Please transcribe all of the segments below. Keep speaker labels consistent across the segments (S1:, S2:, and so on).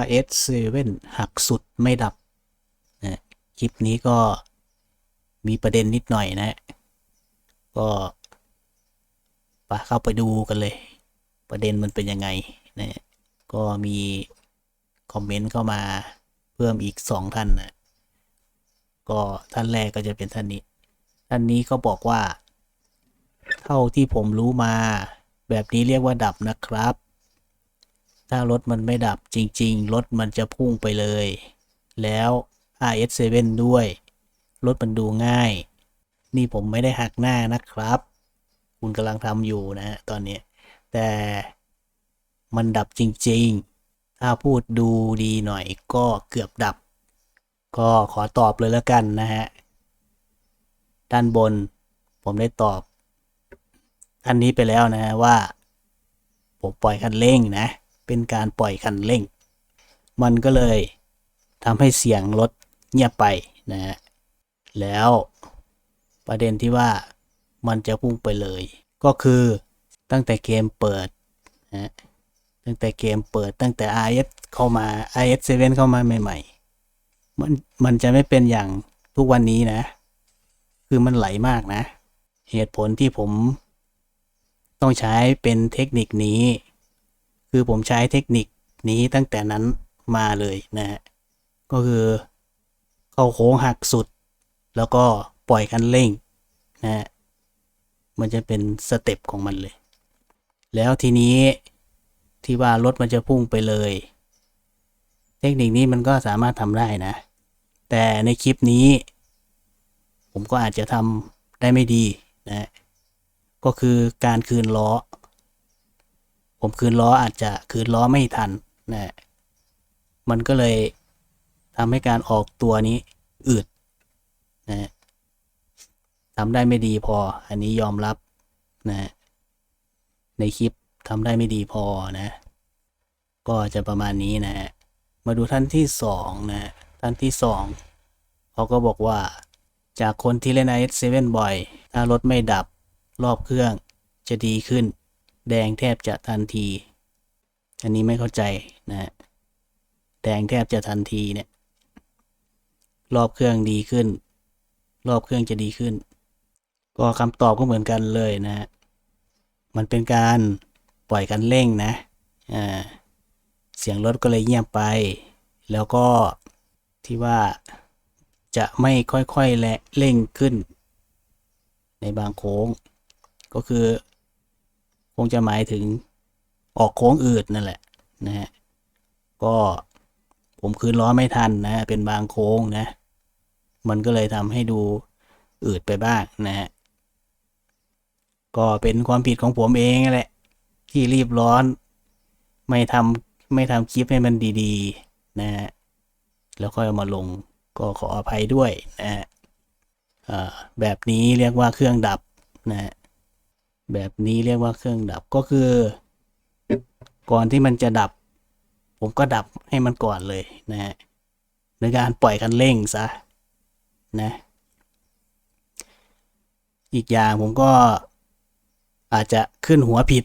S1: RS7 หักสุดไม่ดับนะคลิปนี้ก็มีประเด็นนิดหน่อยนะ ก็ไปเข้าไปดูกันเลย ประเด็นมันเป็นยังไงนะก็มีคอมเมนต์เข้ามาเพิ่มอีกสองท่านนะก็ท่านแรกก็จะเป็นท่านนี้ ท่านนี้ก็บอกว่า เท่าที่ผมรู้มา แบบนี้เรียกว่าดับนะครับ ถ้ารถมันไม่ดับจริง ๆ รถมันจะพุ่งไปเลย แล้ว RS7 ด้วย รถมันดูง่าย นี่ผมไม่ได้หักหน้านะครับ คุณกำลังทำอยู่นะ ตอนนี้ แต่มันดับจริง ๆ ถ้าพูดดูดีหน่อยก็เกือบดับ ก็ขอตอบเลยแล้วกันนะฮะ ด้านบนผมได้ตอบอันนี้ไปแล้วนะฮะว่า ผมปล่อยคันเร่งนะ เป็นการปล่อยคันเร่ง มันก็เลยทำให้เสียงรถเงียบไปนะฮะแล้วประเด็นที่ว่ามันจะพุ่งไปเลย ก็คือตั้งแต่เกมเปิดนะตั้งแต่เกมเปิดตั้งแต่ RS เข้ามา RS7 เข้ามาใหม่ๆ มันมันจะไม่เป็นอย่างทุกวันนี้นะ คือมันไหลมากนะ เหตุผลที่ผมต้องใช้เป็นเทคนิคนี้ คือผมใช้เทคนิคนี้ตั้งแต่นั้นมาเลยนะฮะก็คือเข้าโค้งหักสุด แล้วก็ปล่อยคันเร่งนะฮะมันจะเป็นสเต็ปของมันเลย แล้วทีนี้ที่ว่ารถมันจะพุ่งไปเลย เทคนิคนี้มันก็สามารถทำได้นะ แต่ในคลิปนี้ ผมก็อาจจะทำได้ไม่ดีนะ ก็คือการคืนล้อ ผมคืนล้ออาจจะคืนล้อไม่ทันนะมันก็เลยทำให้การออกตัวนี้อืดนะทำได้ไม่ดีพอ อันนี้ยอมรับนะในคลิปทำได้ไม่ดีพอนะ ก็จะประมาณนี้นะมาดูท่านที่สองนะท่านที่สองเขาก็บอกว่าจากคนที่เล่น IS7 บ่อย ถ้ารถไม่ดับรอบเครื่องจะดีขึ้น แดงแทบจะทันที อันนี้ไม่เข้าใจนะแดงแทบจะทันทีเนี่ย รอบเครื่องดีขึ้น รอบเครื่องจะดีขึ้น ก็คำตอบก็เหมือนกันเลยนะ มันเป็นการปล่อยกันเร่งนะอ่าเสียงรถก็เลยเงียบไป แล้วก็ที่ว่าจะไม่ค่อยๆและเร่งขึ้น ในบางโค้ง ก็คือ คงจะหมายถึงออกโค้งอืดนั่นแหละนะฮะก็ผมคืนล้อไม่ทันนะ เป็นบางโค้งนะ มันก็เลยทำให้ดูอืดไปบ้างนะฮะก็เป็นความผิดของผมเองแหละ ที่รีบร้อน ไม่ทำไม่ทำคลิปให้มันดีๆนะฮะแล้วค่อยมาลงก็ขออภัยด้วยนะฮะแบบนี้เรียกว่าเครื่องดับนะฮะ แบบนี้เรียกว่าเครื่องดับก็คือ ก่อนที่มันจะดับ ผมก็ดับให้มันก่อนเลยนะฮะในการปล่อยคันเร่งซะนะ อีกอย่างผมก็อาจจะขึ้นหัวผิด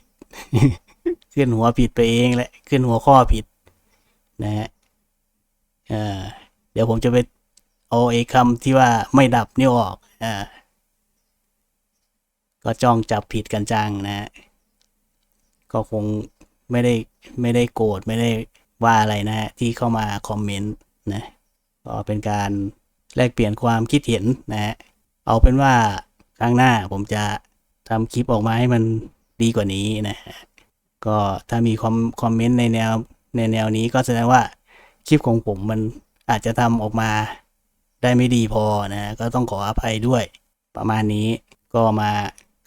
S1: ขึ้นหัวผิดไปเองแหละ ขึ้นหัวข้อผิดนะฮะเดี๋ยวผมจะไปเอาไอ้คำที่ว่าไม่ดับนี่ออกอ่า ก็จ้องจับผิดกันจังนะ ก็คงไม่ได้ไม่ได้โกรธไม่ได้ว่าอะไรนะที่เข้ามาคอมเมนต์นะก็เป็นการแลกเปลี่ยนความคิดเห็นนะเอาเป็นว่าครั้งหน้าผมจะทำคลิปออกมาให้มันดีกว่านี้นะก็ถ้ามีคอมคอมเมนต์ในแนวในแนวนี้ก็แสดงว่าคลิปของผมมันอาจจะทำออกมาได้ไม่ดีพอนะก็ต้องขออภัยด้วยประมาณนี้ก็มา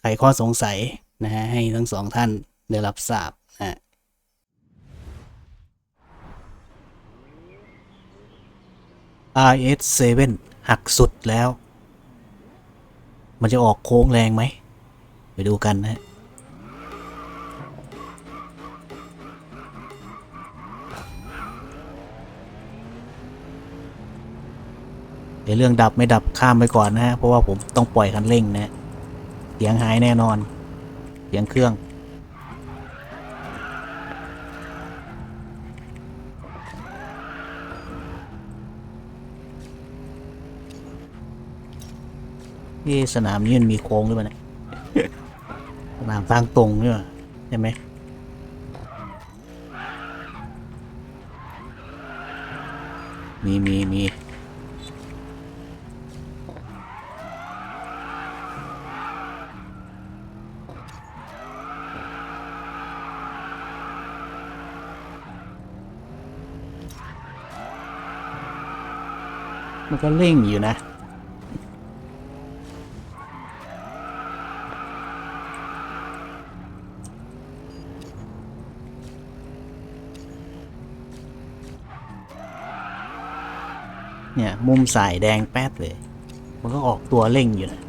S1: ไขข้อสงสัยนะฮะให้ทั้งสองท่านได้รับทราบนะ RS7 หักสุดแล้ว มันจะออกโค้งแรงไหม ไปดูกันนะเดี๋ยวเรื่องดับไม่ดับข้ามไปก่อนนะฮะ เพราะว่าผมต้องปล่อยคันเร่งนะ เสียงหายแน่นอน เสียงเครื่อง นี่สนามนี้มันมีโค้งด้วยมั้ยสนามทางตรงเนี่ยใช่ไหมมีมี มันก็เร่งอยู่นะ เนี่ย มุมสายแดงแป๊ดเลย มันก็ออกตัวเร่งอยู่นะ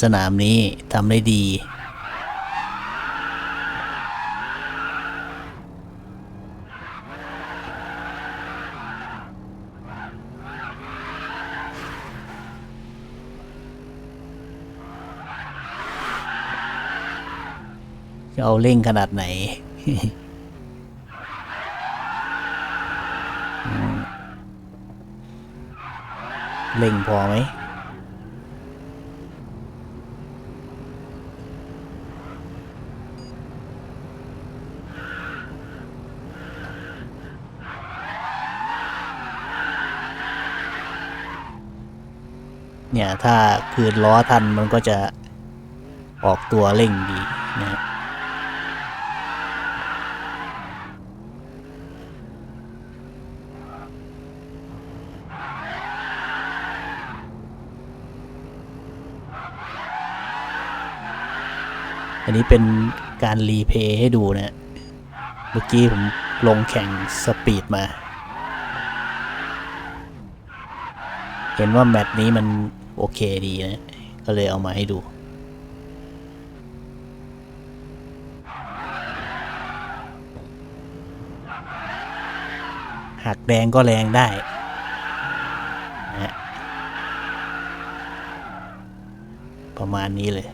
S1: สนามนี้ทำได้ดีจะเอาเร่งขนาดไหน เร่งพอไหม เนี่ยถ้าคืนล้อทันมันก็จะออกตัวเร่งดีนะฮะอันนี้เป็นการรีเพย์ให้ดูนะเมื่อกี้ผมลงแข่งสปีดมา เห็นว่าแมตช์นี้มัน โอเคดีนะ ก็เลยเอามาให้ดูหักแดงก็แรงได้นะประมาณนี้เลย